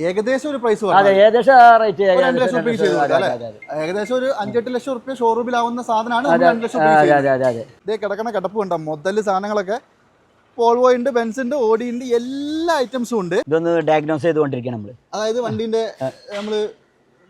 ഏകദേശം ഒരു പ്രൈസ് അതെ ഏകദേശം റേറ്റ് ഏകദേശം ഒരു അഞ്ചെട്ട് ലക്ഷം റുപ്യ ഷോറൂമിലാവുന്ന സാധനമാണ് ഇതേ കിടക്കണ കിടപ്പ് കണ്ടോ? മുതൽ സാധനങ്ങളൊക്കെ പോൾവോ ഉണ്ട് ബെൻസ് ഉണ്ട് ഓഡി ഉണ്ട് എല്ലാ ഐറ്റംസും ഉണ്ട്. ഇതൊന്ന് ഡയഗ്നോസ് ചെയ്തുകൊണ്ടിരിക്കുകയാണ് നമ്മൾ. അതായത് വണ്ടിന്റെ നമ്മൾ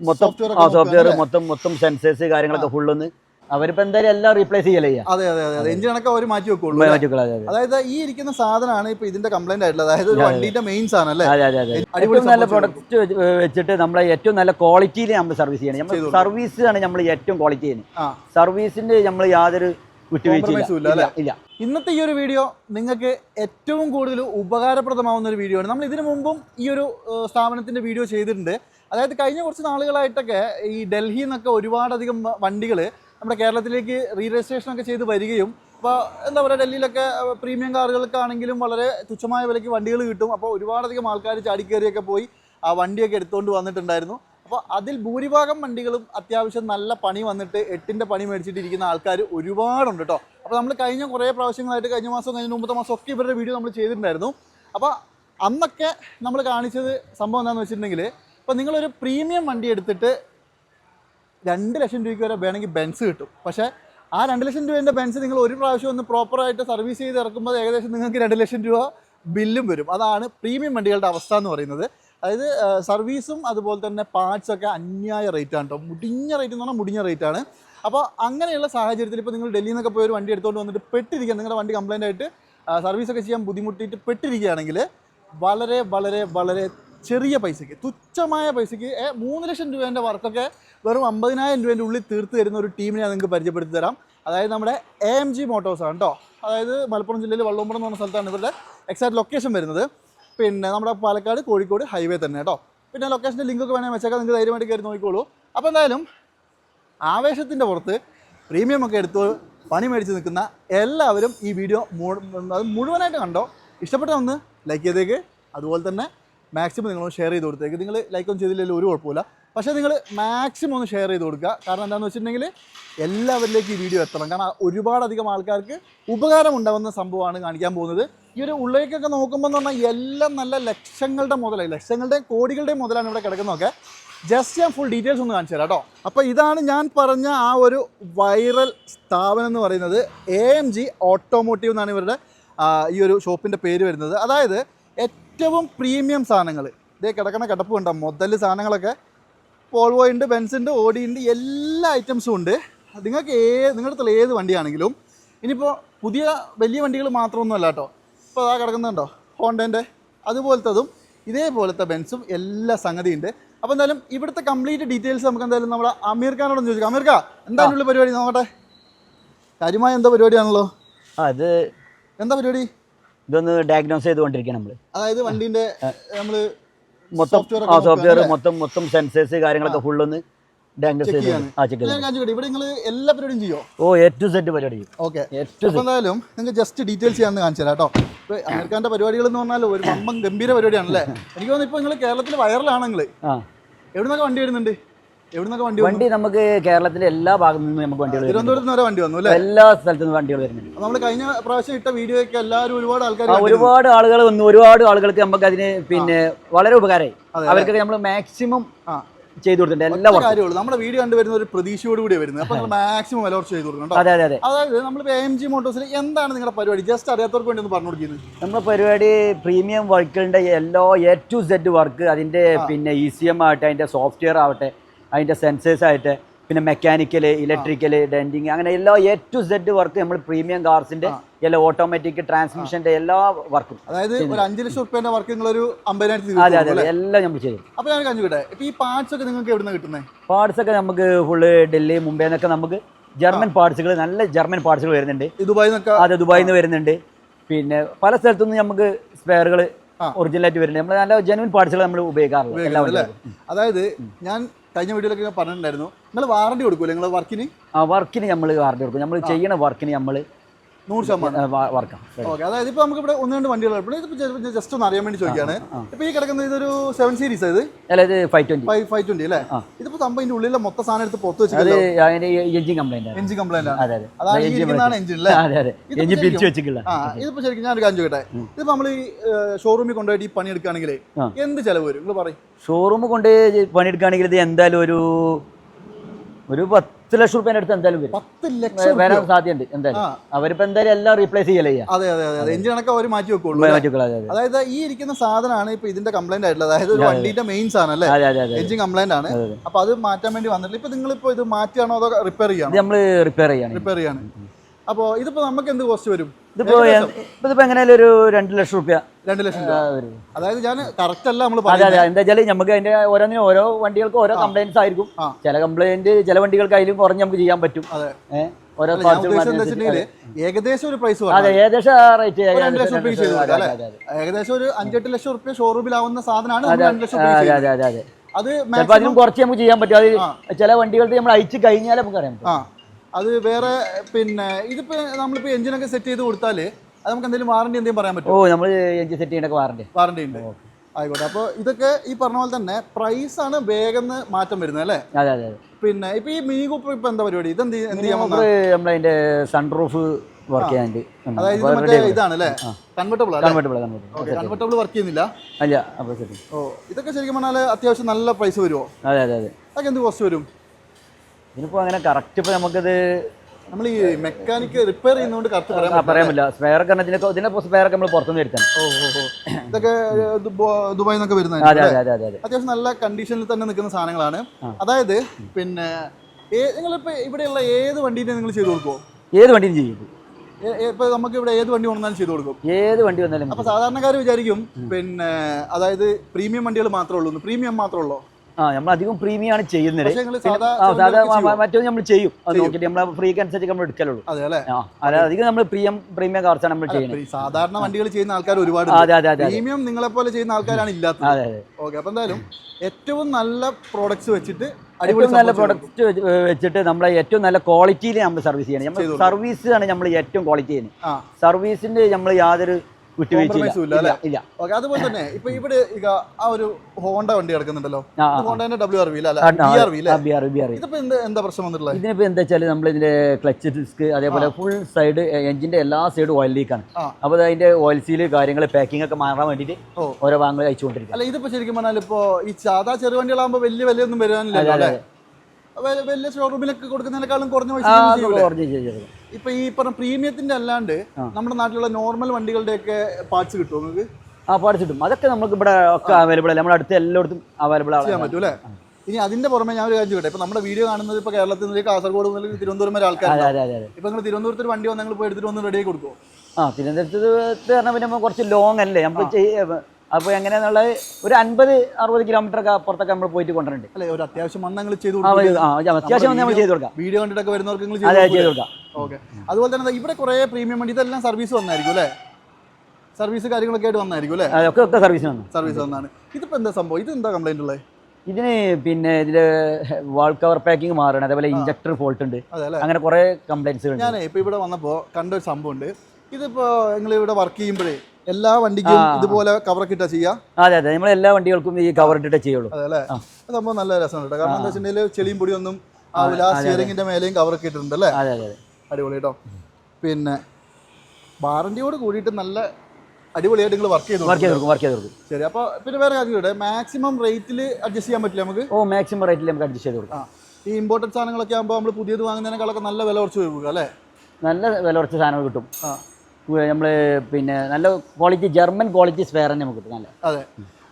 മൊത്തം സോഫ്റ്റ്വെയർ മൊത്തം മൊത്തം സെൻസേഴ്സ് കാര്യങ്ങളൊക്കെ ഫുള്ളൊന്ന് അവരിപ്പോ എന്തായാലും എല്ലാം റീപ്ലേസ് ചെയ്യലേ അതെ അതെ അതെ എഞ്ചിൻ എഞ്ചിനൊക്കെ അവർ മാറ്റി വെക്കുള്ളൂ അതെ അതെ. അതായത് ഈ ഇരിക്കുന്ന സാധനമാണ് ഇപ്പൊ ഇതിന്റെ കംപ്ലൈന്റ് ആയിട്ടുള്ളത്. അതായത് ഒരു വണ്ടിന്റെ മെയിൻ സാധനം അല്ലേ? അതെ അതെ അതെ. അടിപൊളി ഏറ്റവും നല്ല സംഭവം പ്രൊഡക്റ്റ് വെച്ചിട്ട് നമ്മളെ ഏറ്റവും നല്ല ക്വാളിറ്റിയിൽ നമ്മൾ സർവീസ് ചെയ്യണം. നമ്മൾ സർവീസ് ആണ് നമ്മൾ ഏറ്റവും ക്വാളിറ്റി ചെയ്യുന്നത്. ആ. സർവീസിന്റെ നമ്മൾ യാതൊരു Compromise ഉം ഇല്ല, ഇല്ല, ഇല്ല. ഇന്നത്തെ ഈ ഒരു വീഡിയോ നിങ്ങൾക്ക് ഏറ്റവും കൂടുതൽ ഉപകാരപ്രദമാവുന്ന ഒരു വീഡിയോ ആണ്. നമ്മൾ ഇതിനു മുമ്പും ഈ ഒരു ഏഹ്, സ്ഥാപനത്തിന്റെ വീഡിയോ ചെയ്തിട്ടുണ്ട്. അതായത് കഴിഞ്ഞ കുറച്ച് നാളുകളായിട്ടൊക്കെ ഈ ഡൽഹിയിൽ നിന്നൊക്കെ ഒരുപാടധികം വണ്ടികൾ നമ്മുടെ കേരളത്തിലേക്ക് റീ രജിസ്ട്രേഷൻ ഒക്കെ ചെയ്ത് വരികയും അപ്പോൾ എന്താ പറയുക ഡൽഹിയിലൊക്കെ പ്രീമിയം കാറുകൾക്കാണെങ്കിലും വളരെ തുച്ഛമായ വിലയ്ക്ക് വണ്ടികൾ കിട്ടും. അപ്പോൾ ഒരുപാടധികം ആൾക്കാർ ചാടിക്കേറിയൊക്കെ പോയി ആ വണ്ടിയൊക്കെ എടുത്തുകൊണ്ട് വന്നിട്ടുണ്ടായിരുന്നു. അപ്പോൾ അതിൽ ഭൂരിഭാഗം വണ്ടികളും അത്യാവശ്യം നല്ല പണി വന്നിട്ട് എട്ടിന്റെ പണി മേടിച്ചിട്ടിരിക്കുന്ന ആൾക്കാർ ഒരുപാടുണ്ട് കേട്ടോ അപ്പോൾ നമ്മൾ കഴിഞ്ഞ കുറേ പ്രാവശ്യങ്ങളായിട്ട് കഴിഞ്ഞ മാസം കഴിഞ്ഞ മുമ്പത്തെ മാസം ഒക്കെ ഇവരുടെ വീഡിയോ നമ്മൾ ചെയ്തിട്ടുണ്ടായിരുന്നു. അപ്പോൾ അന്നൊക്കെ നമ്മൾ കാണിച്ചത് സംഭവം എന്താണെന്ന് വെച്ചിട്ടുണ്ടെങ്കിൽ ഇപ്പോൾ നിങ്ങളൊരു പ്രീമിയം വണ്ടി എടുത്തിട്ട് രണ്ട് ലക്ഷം രൂപയ്ക്ക് വരെ വേണമെങ്കിൽ ബെൻസ് കിട്ടും. പക്ഷേ ആ രണ്ട് ലക്ഷം രൂപേന്റെ ബെൻസ് നിങ്ങൾ ഒരു പ്രാവശ്യം ഒന്ന് പ്രോപ്പറായിട്ട് സർവീസ് ചെയ്ത് ഇറക്കുമ്പോൾ ഏകദേശം നിങ്ങൾക്ക് രണ്ട് ലക്ഷം രൂപ ബില്ലും വരും. അതാണ് പ്രീമിയം വണ്ടികളുടെ അവസ്ഥ എന്ന് പറയുന്നത്. അതായത് സർവീസും അതുപോലെ തന്നെ പാർട്സ് ഒക്കെ അന്യായ റേറ്റാണ് കേട്ടോ മുടിഞ്ഞ റേറ്റ് എന്ന് പറഞ്ഞാൽ മുടിഞ്ഞ റേറ്റ് ആണ്. അപ്പോൾ അങ്ങനെയുള്ള സാഹചര്യത്തിൽ ഇപ്പോൾ നിങ്ങൾ ഡൽഹിയിൽ നിന്നൊക്കെ പോയി ഒരു വണ്ടി എടുത്തുകൊണ്ട് വന്നിട്ട് പെട്ടിരിക്കുക നിങ്ങളുടെ വണ്ടി കംപ്ലൈന്റ് ആയിട്ട് സർവീസൊക്കെ ചെയ്യാൻ ബുദ്ധിമുട്ടിയിട്ട് പെട്ടിരിക്കുകയാണെങ്കിൽ വളരെ വളരെ വളരെ ചെറിയ പൈസയ്ക്ക് തുച്ഛമായ പൈസയ്ക്ക് മൂന്ന് ലക്ഷം രൂപേന്റെ വർക്കൊക്കെ വെറും അമ്പതിനായിരം രൂപേന്റെ ഉള്ളിൽ തീർത്ത് തരുന്ന ഒരു ടീമിനെ നിങ്ങൾക്ക് പരിചയപ്പെടുത്തി തരാം. അതായത് നമ്മുടെ എ എം ജി മോട്ടോഴ്സാണ് കേട്ടോ അതായത് മലപ്പുറം ജില്ലയിൽ വള്ളമ്പുറം എന്ന് പറഞ്ഞ സ്ഥലത്താണ് ഇവരുടെ എക്സാക്ട് ലൊക്കേഷൻ വരുന്നത്. പിന്നെ നമ്മുടെ പാലക്കാട് കോഴിക്കോട് ഹൈവേ തന്നെ കേട്ടോ പിന്നെ ലൊക്കേഷന്റെ ലിങ്കൊക്കെ വേണമെങ്കിൽ വെച്ചേക്കാം നിങ്ങൾക്ക് ധൈര്യമായിട്ട് കയറി നോക്കിക്കോളൂ. അപ്പോൾ എന്തായാലും ആവേശത്തിന്റെ പുറത്ത് പ്രീമിയം ഒക്കെ എടുത്ത് പണി മേടിച്ച് നിൽക്കുന്ന എല്ലാവരും ഈ വീഡിയോ മുഴുവനായിട്ട് കണ്ടോ? ഇഷ്ടപ്പെട്ട ഒന്ന് ലൈക്ക് ചെയ്തേക്ക്. അതുപോലെ തന്നെ മാക്സിമം നിങ്ങൾ ഷെയർ ചെയ്ത് കൊടുത്തേക്ക്. നിങ്ങൾ ലൈക്ക് ഒന്നും ചെയ്തില്ലെങ്കിൽ ഒരു കുഴപ്പമില്ല പക്ഷേ നിങ്ങൾ മാക്സിമം ഒന്ന് ഷെയർ ചെയ്ത് കൊടുക്കുക. കാരണം എന്താണെന്ന് വെച്ചിട്ടുണ്ടെങ്കിൽ എല്ലാവരിലേക്കും ഈ വീഡിയോ എത്തണം. കാരണം ഒരുപാടധികം ആൾക്കാർക്ക് ഉപകാരം ഉണ്ടാകുന്ന സംഭവമാണ് കാണിക്കാൻ പോകുന്നത്. ഈ ഒരു ഉള്ളിലേക്കൊക്കെ നോക്കുമ്പോൾ എന്ന് പറഞ്ഞാൽ എല്ലാം നല്ല ലക്ഷങ്ങളുടെ മുതലായി. ലക്ഷങ്ങളുടെയും കോടികളുടെയും മുതലാണ് ഇവിടെ കിടക്കുന്നതൊക്കെ. ജസ്റ്റ് ഞാൻ ഫുൾ ഡീറ്റെയിൽസ് ഒന്ന് കാണിച്ചു തരാം കേട്ടോ. അപ്പോൾ ഇതാണ് ഞാൻ പറഞ്ഞ ആ ഒരു വൈറൽ സ്ഥാപനം എന്ന് പറയുന്നത് എ എം ജി ഓട്ടോമോട്ടീവ് എന്നാണ് ഇവരുടെ ഈ ഒരു ഷോപ്പിന്റെ പേര് വരുന്നത്. അതായത് ഏറ്റവും പ്രീമിയം സാധനങ്ങൾ ഇതേ കിടക്കണ കിടപ്പ് കണ്ടോ? മുതൽ സാധനങ്ങളൊക്കെ. പോൾവോ ഉണ്ട് ബെൻസ് ഉണ്ട് ഓഡി ഉണ്ട് എല്ലാ ഐറ്റംസും ഉണ്ട്. നിങ്ങൾക്ക് ഏ നിങ്ങളുടെ അടുത്തുള്ള ഏത് വണ്ടിയാണെങ്കിലും ഇനിയിപ്പോൾ പുതിയ വലിയ വണ്ടികൾ മാത്രമൊന്നുമല്ല കേട്ടോ. ഇപ്പോൾ അതാ കിടക്കുന്നുണ്ടോ ഹോണ്ടേന്റെ. അതുപോലത്തതും ഇതേപോലത്തെ ബെൻസും എല്ലാ സംഗതിയുണ്ട്. അപ്പോൾ എന്തായാലും ഇവിടുത്തെ കംപ്ലീറ്റ് ഡീറ്റെയിൽസ് നമുക്ക് എന്തായാലും നമ്മുടെ അമീർ ഖാനോടൊന്ന് ചോദിക്കാം. അമീർ ഖാ ഉള്ള പരിപാടി? നോക്കട്ടെ. കാര്യമായ എന്താ പരിപാടിയാണല്ലോ? അത് എന്താ പരിപാടി? ഇതൊന്ന് ഡയഗ്നോസ് ചെയ്തുകൊണ്ടിരിക്കുകയാണ് നമ്മൾ അതായത് വണ്ടിന്റെ നമ്മൾ മൊത്തം ആ സോഫ്റ്റ്വെയർ മൊത്തം മൊത്തം സെൻസേഴ്സ് കാര്യങ്ങളൊക്കെ ഫുള്ളൊന്ന് എല്ലാ പരിപാടിയും ചെയ്യോ? ഓ സെറ്റ് പരിപാടി ചെയ്യും. എ ടു എന്തായാലും നിങ്ങൾക്ക് ജസ്റ്റ് ഡീറ്റെയിൽസ് ചെയ്യാന്ന് കാണിച്ചു തരാം കേട്ടോ. ഇപ്പോൾ അമേരിക്കാന്റെ പരിപാടികൾ എന്ന് പറഞ്ഞാൽ ഒരു വമ്പം ഗംഭീര പരിപാടിയാണല്ലേ? എനിക്ക് തോന്നുന്നു ഇപ്പൊ നിങ്ങൾ കേരളത്തിൽ വൈറലാണ് നിങ്ങൾ ആ. എവിടുന്നൊക്കെ വണ്ടി വരുന്നുണ്ട്? വണ്ടി നമുക്ക് കേരളത്തിന്റെ എല്ലാ ഭാഗത്തു നിന്നും നമുക്ക് വണ്ടികൾ തിരുവനന്തപുരത്ത് വരെ വണ്ടി വന്നു അല്ലേ? എല്ലാ സ്ഥലത്തു നിന്നും വണ്ടികൾ വരുന്നുണ്ട്. നമ്മൾ കഴിഞ്ഞ പ്രാവശ്യം ഇട്ട വീഡിയോ എല്ലാവരും ഒരുപാട് ആൾക്കാർ ഒരുപാട് ആളുകൾ വന്നു. ഒരുപാട് ആളുകൾക്ക് നമുക്ക് അതിന് പിന്നെ വളരെ ഉപകാരമായി. അവർക്കൊക്കെ നമ്മൾ മാക്സിമം ചെയ്തു കൊടുത്തിട്ടുണ്ട്. എല്ലാ കാര്യങ്ങളും കാര്യമുള്ളൂ. നമ്മുടെ വീഡിയോ കണ്ടുവരുന്ന ഒരു പ്രതീക്ഷയോട് കൂടി വരുന്നത്. അപ്പോൾ മാക്സിമം വില കുറച്ച് ചെയ്തു കൊടുക്കണം അതെ അതെ അതെ. അതായത് നമ്മളിപ്പോൾ എം ജി മോട്ടോഴ്സിൽ എന്താണ് നിങ്ങളുടെ പരിപാടി? ജസ്റ്റ് അറിയാത്തവർക്ക് വേണ്ടി ഒന്ന് പറഞ്ഞു കൊടുക്കുന്നത് നമ്മുടെ പരിപാടി പ്രീമിയം വർക്കുകളുടെ എല്ലാ എ ടു സെഡ് വർക്ക് അതിന്റെ പിന്നെ ഇ സി എം ആവട്ടെ അതിന്റെ സോഫ്റ്റ്വെയർ ആവട്ടെ അതിന്റെ സെൻസേഴ്സായിട്ട് പിന്നെ മെക്കാനിക്കൽ ഇലക്ട്രിക്കൽ ഡെന്റിങ് അങ്ങനെ എല്ലാ എ ടു സെഡ് വർക്ക് നമ്മൾ പ്രീമിയം കാർസിന്റെ എല്ലാ ഓട്ടോമാറ്റിക് ട്രാൻസ്മിഷന്റെ എല്ലാ വർക്കും അതായത് ഒരു അഞ്ച് ലക്ഷം റുപ്യന്റെ വർക്ക് നിങ്ങൾ ഒരു അമ്പതിനായിരത്തി അതെ അതെ എല്ലാം നമ്മൾ ചെയ്യും. അപ്പോൾ ഞാൻ കഞ്ഞു വിട്ടെ ഇപ്പോൾ ഈ പാർട്സ് ഒക്കെ നിങ്ങൾക്ക് എവിടെ നിന്ന് കിട്ടുന്നത് പാർട്സ് ഒക്കെ നമുക്ക് ഫുള്ള് ഡൽഹി മുംബൈ നിന്നൊക്കെ നമുക്ക് ജർമ്മൻ പാർട്സുകൾ നല്ല ജർമ്മൻ പാർട്സുകൾ വരുന്നുണ്ട്. ദുബായിൽ നിന്നൊക്കെ അതെ ദുബായിൽ നിന്ന് വരുന്നുണ്ട്. പിന്നെ പല സ്ഥലത്തുനിന്ന് നമുക്ക് സ്പെയറുകൾ. ഒറിജിനലായിട്ട് വരുന്നുണ്ട് നമ്മൾ നല്ല ജെനുവിൻ പാർട്സുകൾ നമ്മൾ ഉപയോഗിക്കാറുള്ളത്. അതായത് ഞാൻ കഴിഞ്ഞ വീഡിയോയിലൊക്കെ ഞാൻ പറഞ്ഞിട്ടുണ്ടായിരുന്നു. നിങ്ങൾ വാറണ്ടി കൊടുക്കൂലേ? നിങ്ങൾ വർക്കിന് ആ വർക്കിന് നമ്മൾ വാറണ്ടി കൊടുക്കും. നമ്മൾ ചെയ്യുന്ന വർക്കിന് നമ്മൾ നൂറ് ശതമാനം. വർക്കാണ് ഓക്കെ അതായത് ഇപ്പൊ നമുക്ക് ഇവിടെ ഒന്ന് രണ്ട് വണ്ടികൾ ഇതിപ്പോ ജസ്റ്റ് ഒന്ന് അറിയാൻ വേണ്ടി ചോദിക്കുകയാണ്. ഇപ്പൊ ഈ കിടക്കുന്ന ഇതൊരു സെവൻ സീരീസ് ഇത്? അല്ല ഇത് five twenty five five twenty അല്ലേ? ഇതിപ്പോ സംഭവം ഇതിന്റെ ഉള്ളിലെ മൊത്തം സാധനം എടുത്ത് പുറത്ത് വെച്ചിട്ട് എഞ്ചിൻ കംപ്ലൈന്റ് എഞ്ചിൻ കംപ്ലൈന്റ് അതെ അതെ. അതാണ് ഇരിക്കുന്നതാണ് എഞ്ചിൻ അല്ലേ അതെ അതെ. എഞ്ചിൻ പിരിച്ചു ശരിക്കും- വെച്ചിട്ടില്ല ആ ഇതിപ്പോ ശരിക്കും ഞാൻ ഒരു കാര്യം ചോദിക്കട്ടെ? ഇതിപ്പോ നമ്മൾ ഈ ഷോറൂമിൽ കൊണ്ടുപോയിട്ട് ഈ പണി എടുക്കുകയാണെങ്കിൽ എന്ത് ചെലവ് വരും? നിങ്ങൾ പറയും. ഷോറൂമിൽ കൊണ്ട് പണിയെടുക്കുകയാണെങ്കിൽ ഇത് എന്തായാലും ഒരു ഒരു പത്ത് ലക്ഷം രൂപ അടുത്ത് എന്തായാലും വരും. പത്ത് ലക്ഷം വരാൻ? സാധ്യതയുണ്ട് എന്തായാലും. അവരിപ്പോ എന്തായാലും എല്ലാം റീപ്ലേസ് ചെയ്യലേ അതെ അതെ അതെ എഞ്ചിൻ കണക്ക് അവർ മാറ്റി വെക്കുള്ളൂ അതായത് ഈ ഇരിക്കുന്ന സാധനമാണ് ഇപ്പൊ ഇതിന്റെ കംപ്ലൈന്റ് ആയിട്ടുള്ളത്. അതായത് ഒരു വണ്ടിന്റെ മെയിൻസ് സാധനം അല്ലേ? എഞ്ചിൻ കംപ്ലൈന്റ് ആണ്. അപ്പൊ അത് മാറ്റാൻ വേണ്ടി വന്നിട്ടില്ല. ഇപ്പൊ നിങ്ങളിപ്പോ ഇത് മാറ്റിയാണോ അതോ റിപ്പയർ ചെയ്യാം ചെയ്യണോ നമ്മൾ റിപ്പയർ ചെയ്യാണ്. റിപ്പയർ ചെയ്യാണ്. അപ്പോൾ ഇതിപ്പോ നമുക്ക് എന്ത് കോസ്റ്റ് വരും? ഇതിപ്പോ എങ്ങനെയാലും ഒരു രണ്ട് ലക്ഷം റുപ്യ. രണ്ട് ലക്ഷം അതായത് ഞാൻ കറക്റ്റ് അല്ല നമ്മൾ അതെ അതെ. എന്താ വെച്ചാൽ നമുക്ക് അതിന്റെ ഓരോന്നിനും ഓരോ വണ്ടികൾക്ക് ഓരോ കംപ്ലൈന്റ്സ് ആയിരിക്കും. ചില കംപ്ലൈന്റ് ചില വണ്ടികൾക്ക് അതിലും കുറഞ്ഞ് നമുക്ക് ചെയ്യാൻ പറ്റും. ഓരോ ഏകദേശം ഒരു പ്രൈസ് അതെ ഏകദേശം റേറ്റ് ഒരു രണ്ട് ലക്ഷം റുപ്യക്ക് അല്ലേ? ഏകദേശം ഒരു അഞ്ചെട്ട് ലക്ഷം റുപ്യ ഷോറൂമിലാവുന്ന സാധനമാണ് അതെ അതെ അതെ അതെ അത്. ചിലപ്പോൾ മാക്സിമം അതിനും കുറച്ച് നമുക്ക് ചെയ്യാൻ പറ്റും. അത് ചില വണ്ടികൾക്ക് നമ്മൾ അയച്ചു കഴിഞ്ഞാൽ നമുക്ക് അറിയാൻ പറ്റും അത് വേറെ പിന്നെ ഇതിപ്പോ നമ്മളിപ്പോ എഞ്ചിനൊക്കെ സെറ്റ് ചെയ്ത് കൊടുത്താൽ അത് നമുക്ക് എന്തെങ്കിലും വാറണ്ടി എന്തെങ്കിലും പറയാൻ പറ്റും ഓ നമ്മൾ എഞ്ചിൻ സെറ്റ് ചെയ്യണൊക്കെ വാറണ്ടി വാറണ്ടി ഉണ്ട്. ആയിക്കോട്ടെ. അപ്പോൾ ഇതൊക്കെ ഈ പറഞ്ഞ പോലെ തന്നെ പ്രൈസ് ആണ് വേഗം മാറ്റം വരുന്നത് അല്ലേ? അതെ അതെ പിന്നെ ഇപ്പൊ ഈ മിനി കൂപ്പർ ഇപ്പൊ എന്താ പരിപാടി? ഇത് എന്ത് എന്ത് ചെയ്യാൻ വന്ന? നമുക്ക് നമ്മളതിന്റെ സൺറൂഫ് വർക്ക് ചെയ്യാനുണ്ട് അതായത് ഇത് മറ്റേ ഇതാണ് അല്ലേ? കൺവെർട്ടബിൾ അല്ലേ? കൺവെർട്ടബിൾ കൺവെർട്ടബിൾ കൺവെർട്ടബിൾ വർക്ക് ചെയ്യുന്നില്ല. അല്ല അപ്പോൾ സെറ്റ് ഓ ഇതൊക്കെ ശരിക്കും പറഞ്ഞാൽ അത്യാവശ്യം നല്ല പൈസ വരുമോ അതെ അതെ അതെ. അതൊക്കെ എന്ത് കോസ്റ്റ് വരും? ഇതിനിപ്പോൾ അങ്ങനെ കറക്റ്റ് ഇപ്പോൾ നമുക്കത് നമ്മൾ ഈ മെക്കാനിക്ക് റിപ്പയർ ചെയ്യുന്നതുകൊണ്ട് കറക്റ്റ് പറയാൻ പറയാൻ പറ്റില്ല. സ്പെയർ കാരണം ഇതിനൊക്കെ ഇതിനെ സ്പെയർ നമ്മൾ പുറത്തുനിന്ന് ഓ ഇതൊക്കെ ദുബായിൽ നിന്നൊക്കെ വരുന്നത് അതെ അതെ അതെ അതെ. അത്യാവശ്യം നല്ല കണ്ടീഷനിൽ തന്നെ നിൽക്കുന്ന സാധനങ്ങളാണ്. അതായത് പിന്നെ ഏ- നിങ്ങളിപ്പോ ഇവിടെയുള്ള ഏത് വണ്ടീനെ നിങ്ങൾ ചെയ്തു കൊടുക്കുമോ ഏത് വണ്ടിയും ചെയ്യും. ഇപ്പൊ നമുക്ക് ഇവിടെ ഏത് വണ്ടി വന്നാലും ചെയ്തു കൊടുക്കും. ഏത് വണ്ടി വന്നാലും അപ്പൊ സാധാരണക്കാർ വിചാരിക്കും പിന്നെ അതായത് പ്രീമിയം വണ്ടികൾ മാത്രമേ ഉള്ളൂ പ്രീമിയം മാത്രമേ ഉള്ളൂ? നമ്മൾ അധികം പ്രീമിയം ആണ് ചെയ്യുന്നത്. സാധാരണ സാധാ? മറ്റൊന്ന് നമ്മൾ ചെയ്യും. അത് നോക്കിയിട്ട് നമ്മൾ ഫ്രീക്ക് അനുസരിച്ച് നമ്മൾ എടുക്കലുള്ളൂ. അതെ അധികം നമ്മൾ പ്രീമിയം പ്രീമിയം കാർസാണ് നമ്മൾ ചെയ്യുന്നത്. സാധാരണ വണ്ടികൾ ചെയ്യുന്ന ആൾക്കാർ ഒരുപാട് അതെ അതെ അതെ പ്രീമിയം നിങ്ങളെ പോലെ ചെയ്യുന്ന ആൾക്കാരാണ് ഇല്ലാത്തത്. അതെ അതെ. ഓക്കെ അപ്പൊ എന്തായാലും ഏറ്റവും നല്ല പ്രോഡക്ട്സ് വെച്ചിട്ട് ഏറ്റവും നല്ല പ്രൊഡക്റ്റ് വെച്ചിട്ട് നമ്മളെ ഏറ്റവും നല്ല ക്വാളിറ്റിയിൽ നമ്മൾ സർവീസ് ചെയ്യണം. നമ്മൾ സർവീസ് ആണ് നമ്മൾ ഏറ്റവും ക്വാളിറ്റി ചെയ്യുന്നത്. സർവീസിന്റെ സർവീസിന്റെ നമ്മൾ യാതൊരു വിട്ടുവീഴ്ചയില്ല. അതുപോലെ തന്നെ ഇപ്പൊ ഇവിടെ ആ ഒരു ഹോണ്ട വണ്ടി കിടക്കുന്നുണ്ടല്ലോ. ഹോണ്ടന്റെ ഡബ്ല്യു ആർ വി ഇതിപ്പോ എന്താ പ്രശ്നം വന്നിട്ടുള്ളത്? ഇതിനിപ്പോ എന്താ വെച്ചാൽ നമ്മൾ ഇതിന്റെ ക്ലച്ച് ഡിസ്ക് അതേപോലെ ഫുൾ സൈഡ് എഞ്ചിന്റെ എല്ലാ സൈഡും ഓയിൽ ലീക്കാണ് അപ്പൊ അതിന്റെ ഓയിൽ സീൽ കാര്യങ്ങൾ പാക്കിംഗ് ഒക്കെ മാറാൻ വേണ്ടിട്ട് ഓരോ ഭാഗങ്ങൾ അയച്ചുകൊണ്ടിരിക്കും. അല്ല ഇതിപ്പോ ശരിക്കും പറഞ്ഞാൽ ഇപ്പോ ഈ സാധാ ചെറുവണ്ടികളാകുമ്പോ വലിയ വിലയൊന്നും വരുവാനില്ല വലിയ ഷോറൂമിലൊക്കെ കൊടുക്കുന്നതിനേക്കാളും കുറഞ്ഞ പൈസ? ഇപ്പൊ ഈ പറഞ്ഞ പ്രീമിയത്തിന്റെ അല്ലാണ്ട് നമ്മുടെ നാട്ടിലുള്ള നോർമൽ വണ്ടികളുടെ ഒക്കെ പാർട്സ് കിട്ടുമോ നിങ്ങൾക്ക്? ആ കിട്ടും. അതൊക്കെ നമുക്ക് ഇവിടെ ഒക്കെ അവൈലബിൾ അല്ല? നമ്മുടെ അടുത്ത് എല്ലായിടത്തും അവൈലബിൾ ചെയ്യാൻ പറ്റും അല്ലേ? ഇനി അതിന്റെ പുറമെ ഞാൻ ഒരു കാര്യം ചോട്ടെ ഇപ്പൊ നമ്മുടെ വീഡിയോ കാണുന്നത് ഇപ്പൊ കേരളത്തിൽ നിന്ന് കാസർഗോഡ് മുതൽ തിരുവനന്തപുരം വരെ ആൾക്കാർ ഇപ്പൊ നിങ്ങൾ തിരുവനന്തപുരത്ത് ഒരു വണ്ടി വന്ന് നിങ്ങൾ പോയി എടുത്തിട്ട് വന്ന് റെഡി കൊടുക്കുമോ ആ തിരുവനന്തപുരത്ത് പറഞ്ഞാൽ പിന്നെ കുറച്ച് ലോങ് അല്ലേ? നമ്മൾ അപ്പോൾ എങ്ങനെയാണെന്നുള്ളത് ഒരു അൻപത് അറുപത് കിലോമീറ്റർ ഒക്കെ അപ്പുറത്തൊക്കെ നമ്മൾ പോയിട്ട് അല്ലെ ഒരു അത്യാവശ്യം വന്ന് ചെയ്ത് ആ കൊടുക്കും ആ, അത്യാവശ്യം നമ്മൾ ചെയ്ത് കൊടുക്കാം. വീഡിയോ കണ്ടിട്ടൊക്കെ വരുന്നവർക്ക് നിങ്ങൾ അതെ ചെയ്ത് കൊടുക്കും. ഓക്കെ. അതുപോലെ തന്നെ ഇവിടെ കുറേ പ്രീമിയം വണ്ടി ഇതെല്ലാം സർവീസ് വന്നായിരിക്കും അല്ലേ? സർവീസ് കാര്യങ്ങളൊക്കെ ആയിട്ട് വന്നായിരിക്കും അല്ലേ? ഒക്കെ സർവീസ് വന്നു. സർവീസ് വന്നാണ്. ഇതിപ്പോൾ എന്താ സംഭവം? ഇത് എന്താ കംപ്ലൈന്റ് ഉള്ളത് ഇതിന് പിന്നെ ഇതിൽ വാൾ കവർ പാക്കിംഗ് മാറണം. അതേപോലെ ഇഞ്ചക്ടർ ഫോൾട്ട് ഉണ്ട്. അങ്ങനെ കുറെ കംപ്ലൈൻസുകൾ ഞാൻ ഇപ്പൊ ഇവിടെ വന്നപ്പോ കണ്ട ഒരു സംഭവം ഉണ്ട് ഇതിപ്പോ നിങ്ങൾ ഇവിടെ വർക്ക് ചെയ്യുമ്പോഴേ എല്ലാ വണ്ടിക്കും ഇതുപോലെ കവർ ഇട്ടാ ചെയ്യാ? അതെ അതെ. നമ്മൾ എല്ലാ വണ്ടികൾക്കും ഈ കവർ ഇട്ടിട്ടേ ചെയ്യുള്ളൂ. അതെ ആ. സംഭവം നല്ല രസമാണ് കേട്ടോ. കാരണം എന്താ വെച്ചിട്ടുണ്ടെങ്കിൽ ചെളിയും പൊടിയൊന്നും ആവില്ല സ്റ്റിയറിംഗിന്റെ മേലെയും കവർ ഇട്ടിട്ടുണ്ട് അല്ലേ? അതെ അതെ അതെ. അടിപൊളി കേട്ടോ. പിന്നെ വാറന്റിയോട് കൂടിയിട്ട് നല്ല അടിപൊളിയായിട്ട് നിങ്ങൾ വർക്ക് ചെയ്തു വർക്ക് ചെയ്ത് കൊടുക്കും വർക്ക് ചെയ്ത് കൊടുക്കും. ശരി അപ്പോൾ പിന്നെ വേറെ കാര്യം കൂടെ മാക്സിമം റേറ്റിൽ അഡ്ജസ്റ്റ് ചെയ്യാൻ പറ്റില്ല നമുക്ക്? ഓ മാക്സിമം റേറ്റിൽ നമുക്ക് അഡ്ജസ്റ്റ് ചെയ്ത് കൊടുക്കും. ആ. ഈ ഇമ്പോർട്ടന്റ് സാധനങ്ങളൊക്കെ ആകുമ്പോൾ നമ്മൾ പുതിയത് വാങ്ങുന്നതിനേക്കാളൊക്കെ നല്ല വില കുറച്ച് വരും അല്ലേ? നല്ല വില കുറച്ച് സാധനങ്ങൾ കിട്ടും. ആ. നമ്മൾ പിന്നെ നല്ല ക്വാളിറ്റി ജർമ്മൻ ക്വാളിറ്റി സ്പെയർ തന്നെ നമുക്ക് കിട്ടും നല്ല അതെ.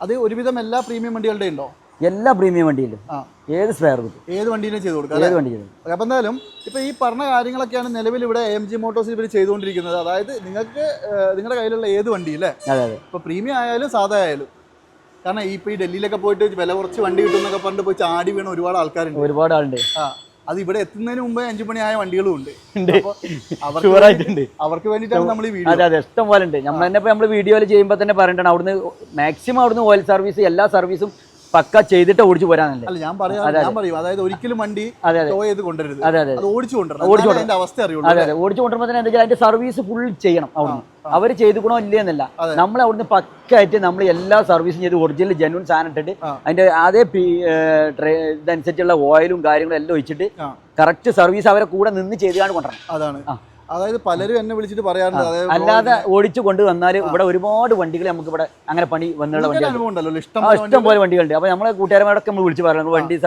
അത് ഒരുവിധം എല്ലാ പ്രീമിയം വണ്ടികളുടെ ഉണ്ടോ? എല്ലാ പ്രീമിയം വണ്ടിയിലും. ആ. ഏത് സ്പെയർ കിട്ടും. ഏത് വണ്ടിയിലും ചെയ്ത് കൊടുക്കാം ഏത് വണ്ടി ചെയ്തു അപ്പോൾ എന്തായാലും ഇപ്പോൾ ഈ പറഞ്ഞ കാര്യങ്ങളൊക്കെയാണ് നിലവിൽ ഇവിടെ എം ജി മോട്ടോഴ്സ് ഇവർ ചെയ്തുകൊണ്ടിരിക്കുന്നത്. അതായത് നിങ്ങൾക്ക് നിങ്ങളുടെ കയ്യിലുള്ള ഏത് വണ്ടി അല്ലേ? അതെ അതെ. ഇപ്പോൾ പ്രീമിയം ആയാലും സാധാ ആയാലും. കാരണം ഈ ഇപ്പോൾ ഈ ഡൽഹിയിലൊക്കെ പോയിട്ട് വില കുറച്ച് വണ്ടി കിട്ടും എന്നൊക്കെ പറഞ്ഞിട്ട് പോയി ചാടി വീണ ഒരുപാട് ആൾക്കാരുണ്ട്. ഒരുപാട് ആളുണ്ട്. ആ. അത് ഇവിടെ എത്തുന്നതിന് മുമ്പേ അഞ്ചു മണിയായ വണ്ടികളും ഉണ്ട്. അവർക്ക് വേണ്ടിട്ടാണ് വേണ്ടിയിട്ടാണ് നമ്മൾ ഈ വീഡിയോ അതെ അതെ ഇഷ്ടം പോലെ ഉണ്ട്. നമ്മൾ തന്നെ ഇപ്പൊ നമ്മൾ വീഡിയോയിൽ ചെയ്യുമ്പോൾ തന്നെ പറയണ്ടാണ് അവിടുന്ന് മാക്സിമം അവിടുന്ന് ഓയിൽ സർവീസ് എല്ലാ സർവീസും പക്ക ചെയ്തിട്ട് ഓടിച്ചു പോരാനല്ലേ? അല്ല ഞാൻ പറയാം ഞാൻ പറയും. അതായത് ഒരിക്കലും വണ്ടി കൊണ്ടുവരുന്നത് അതെ. ടോ ചെയ്ത് കൊണ്ടുവരരുത് അതെ അതെ. അത് ഓടിച്ചു കൊണ്ടുവരണം. അവസ്ഥ അറിയുള്ളൂ അതെ അതെ. ഓടിച്ചു കൊണ്ടുവരുമ്പോൾ തന്നെ എന്താ വെച്ചാൽ അതിന്റെ സർവീസ് ഫുൾ ചെയ്യണം അവിടുന്ന്. അവർ ചെയ്തുക്കണോ ഇല്ലയെന്നല്ല എന്നല്ല നമ്മൾ അവിടുന്ന് പക്കായിട്ട് നമ്മൾ എല്ലാ സർവീസും ചെയ്ത് ഒറിജിനൽ ജെനുവൻ സാധനം ഇട്ടിട്ട്. അതിന്റെ അതേ ഇതനുസരിച്ചുള്ള ഓയിലും കാര്യങ്ങളും എല്ലാം ഒഴിച്ചിട്ട്. കറക്റ്റ് സർവീസ് അവരെ കൂടെ നിന്ന് ചെയ്തുകൊണ്ട് കൊണ്ടുവരണം. അതാണ്. അതായത് പലരും എന്നെ വിളിച്ചിട്ട് പറയാറുണ്ട്. അതായത് അല്ലാതെ ഓടിച്ചു കൊണ്ട് വന്നാൽ ഇവിടെ ഒരുപാട് വണ്ടികൾ നമുക്ക് ഇവിടെ അങ്ങനെ പണി വന്നുള്ള വണ്ടി അനുഭവം ഉണ്ടല്ലോ. ഇഷ്ടം പോലെ ഇഷ്ടം പോലെ വണ്ടികളുണ്ട്. അപ്പൊ നമ്മളെ കൂട്ടുകാരന്മാരൊക്കെ നമ്മൾ വിളിച്ച് പറയുന്നത് വണ്ടി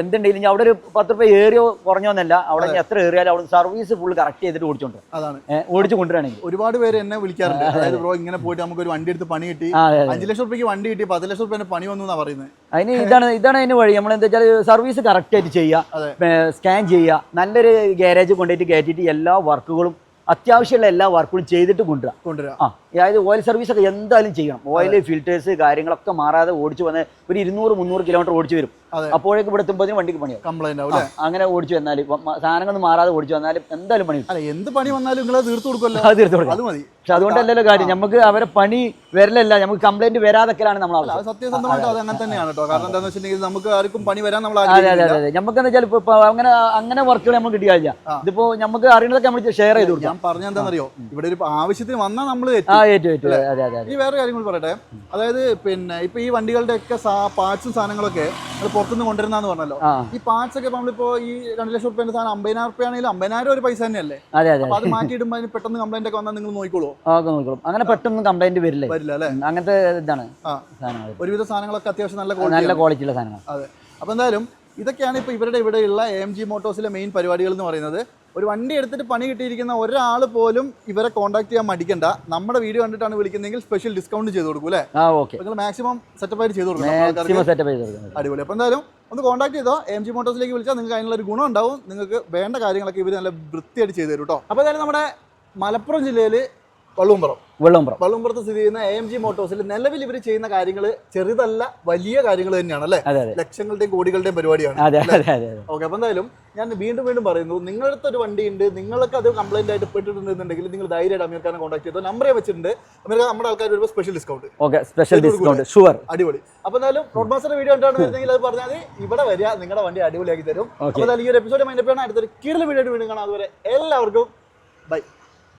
എന്തുണ്ടെങ്കിലും അവിടെ ഒരു പത്ത് രൂപ ഏറിയോ കുറഞ്ഞോന്നല്ല അവിടെ എത്ര ഏറിയാലും അവിടെ സർവീസ് ഫുൾ കറക്റ്റ് ചെയ്തിട്ട് ഓടിച്ചോണ്ട് അതാണ്. ഓടിച്ചു കൊണ്ടുവരാണെങ്കിൽ. ഒരുപാട് പേര് എന്നെ വിളിക്കാറുണ്ട്. അതായത് ബ്രോ ഇങ്ങനെ പോയിട്ട് നമുക്ക് ഒരു വണ്ടി എടുത്ത് പണി കിട്ടി. അഞ്ചു ലക്ഷം റുപ്യക്ക് വണ്ടി കിട്ടി പത്ത് ലക്ഷം റുപ്യ പണി വന്നു എന്നാ പറയുന്നത് അതിന് ഇതാണ് ഇതാണ് അതിന് വഴി. നമ്മൾ എന്താ വെച്ചാൽ സർവീസ് കറക്റ്റ് ആയിട്ട്. ചെയ്യുക. സ്കാൻ ചെയ്യുക. നല്ലൊരു ഗാരേജ് കൊണ്ടുപോയിട്ട് കയറ്റിയിട്ട് എല്ലാ വർക്കുകളും അത്യാവശ്യമുള്ള എല്ലാ വർക്കുകളും ചെയ്തിട്ട് കൊണ്ടുവരാം. കൊണ്ടുവരാം. ആ അതായത് ഓയിൽ സർവീസ് ഒക്കെ എന്തായാലും ചെയ്യണം. ഓയിൽ ഫിൽറ്റേഴ്സ് കാര്യങ്ങളൊക്കെ മാറാതെ ഓടിച്ചു വന്ന് ഒരു ഇരുന്നൂറ് മുന്നൂറ് കിലോമീറ്റർ ഓടിച്ചു വരും. അപ്പോഴേക്ക് ഇവിടെ എത്തുമ്പോഴത്തേനും വണ്ടിക്ക് പണിയാവും. കംപ്ലൈന്റ് ആവും അങ്ങനെ ഓടിച്ചു വന്നാൽ സാധനങ്ങൾ മാറാതെ ഓടിച്ചു വന്നാലും എന്തായാലും പണി എന്ത് പണി വന്നാലും നിങ്ങൾ തീർത്തു കൊടുക്കുമല്ലോ അത് തീർത്തു കൊടുക്കും. അത് മതി. പക്ഷെ അതുകൊണ്ടല്ലല്ലോ കാര്യം. നമുക്ക് അവരെ പണി വരലല്ല. നമുക്ക് കംപ്ലൈന്റ് വരാതൊക്കെയാണ് നമ്മൾ സത്യസന്ധമായിട്ട് അത്. അങ്ങനെ തന്നെയാണ് കേട്ടോ. കാരണം എന്താണെന്ന് വെച്ചിട്ടുണ്ടെങ്കിൽ നമുക്ക് ആർക്കും പണി വരാൻ നമ്മൾ അതെ അതെ ആഗ്രഹിക്കുന്നില്ല. അതെ. നമുക്ക് എന്താ വെച്ചാൽ ഇപ്പൊ അങ്ങനെ അങ്ങനെ വർക്കുകൾ നമുക്ക് കിട്ടിയാൽ. ഇതിപ്പോ നമുക്ക് അറിയണതൊക്കെ നമ്മൾ ഷെയർ ചെയ്ത് കൊടുക്കാം. ഞാൻ പറഞ്ഞ എന്താണെന്നറിയോ ഇവിടെ ഒരു ആവശ്യത്തിന് വന്നാൽ നമ്മൾ ഈ വേറെ കാര്യങ്ങൾ പറയട്ടെ. അതായത് പിന്നെ ഇപ്പൊ ഈ വണ്ടികളുടെ ഒക്കെ പാർട്സും സാധനങ്ങളൊക്കെ പുറത്തുനിന്ന് കൊണ്ടുവരുന്ന പറഞ്ഞല്ലോ. ഈ പാർട്സ് ഒക്കെ നമ്മളിപ്പോ ഈ രണ്ട് ലക്ഷം റുപ്യന്റെ സാധനം അമ്പതിനായിരം റുപ്യ ആണെങ്കിലും അമ്പതിനായിരം ഒരു പൈസ തന്നെയല്ലേ? അതെ അതെ അത്. മാറ്റിയിടുമ്പോൾ അതിന് പെട്ടെന്ന് കംപ്ലൈന്റ് ഒക്കെ വന്നാൽ നിങ്ങൾ നോക്കിക്കോളൂ. ഓക്കെ നോക്കണം അങ്ങനെ പെട്ടെന്ന് കംപ്ലൈന്റ് വരില്ലേ? വരില്ല അല്ലേ? അങ്ങനത്തെ ഇതാണ് ഒരുവിധ സാധനങ്ങളൊക്കെ അത്യാവശ്യം നല്ല നല്ല ക്വാളിറ്റി ക്വാളിറ്റിയുള്ള സാധനങ്ങൾ അതെ. അപ്പൊ എന്തായാലും ഇതൊക്കെയാണ് ഇപ്പോൾ ഇവരുടെ ഇവിടെയുള്ള എം ജി മോട്ടോഴ്സിലെ മെയിൻ പരിപാടികൾ എന്ന് പറയുന്നത്. ഒരു വണ്ടി എടുത്തിട്ട് പണി കിട്ടിയിരിക്കുന്ന ഒരാൾ പോലും ഇവരെ കോൺടാക്ട് ചെയ്യാൻ മടിക്കണ്ട. നമ്മുടെ വീഡിയോ കണ്ടിട്ടാണ് വിളിക്കുന്നതെങ്കിൽ സ്പെഷ്യൽ ഡിസ്കൗണ്ട് ചെയ്ത് കൊടുക്കും അല്ലേ? നിങ്ങൾ മാക്സിമം സെറ്റപ്പ് ആയിട്ട് ചെയ്ത് കൊടുക്കും അടിപൊളി. അപ്പോൾ എന്തായാലും ഒന്ന് കോൺടാക്ട് ചെയ്തോ. എം ജി മോട്ടോഴ്സിലേക്ക് വിളിച്ചാൽ നിങ്ങൾക്ക് അതിനുള്ള ഒരു ഗുണം ഉണ്ടാവും നിങ്ങൾക്ക് വേണ്ട കാര്യങ്ങളൊക്കെ ഇവർ നല്ല വൃത്തിയായിട്ട് ചെയ്തു തരും കേട്ടോ അപ്പോൾ എന്തായാലും നമ്മുടെ മലപ്പുറം ജില്ലയിൽ വള്ളുമ്പുറം വെള്ളംപുറം വള്ളുമ്പുറത്ത് സ്ഥിതി ചെയ്യുന്ന എ എം ജി മോട്ടോഴ്സിൽ നിലവിൽ ഇവർ ചെയ്യുന്ന കാര്യങ്ങൾ ചെറുതല്ല വലിയ കാര്യങ്ങൾ തന്നെയാണ് അല്ലേ? ലക്ഷങ്ങളുടെയും കോടികളുടെയും പരിപാടിയാണ് ഓക്കെ അപ്പൊ എന്തായാലും ഞാൻ വീണ്ടും വീണ്ടും പറയുന്നു നിങ്ങളുടെ ഒരു വണ്ടി ഉണ്ട് നിങ്ങൾക്ക് അത് കംപ്ലൈന്റ് ആയിട്ട് പെട്ടിട്ടുണ്ടെന്നുണ്ടെങ്കിൽ നിങ്ങൾ ധൈര്യമായിട്ട് അമീർഖാനെ കോൺടാക്ട് ചെയ്തോ. നമ്പറേ വെച്ചിട്ടുണ്ട്. അമീർഖാൻ നമ്മുടെ ആൾക്കാർ വരുമ്പോൾ special discount okay special discount sure അടിപൊളി. അപ്പൊ എന്തായാലും റോഡ് മാസ്റ്റർ വീഡിയോ വരുന്നെങ്കിൽ അത് പറഞ്ഞാൽ ഇവിടെ വരിക നിങ്ങളുടെ വണ്ടി അടിപൊളിയാക്കി തരും. അപ്പൊ അപ്പോൾ ഈ ഒരു എപ്പിസോഡ് മൈൻഡ് അടുത്തൊരു കീഴിൽ വീഡിയോ വീണ്ടും കാണാം. അതുവരെ എല്ലാവർക്കും ബൈ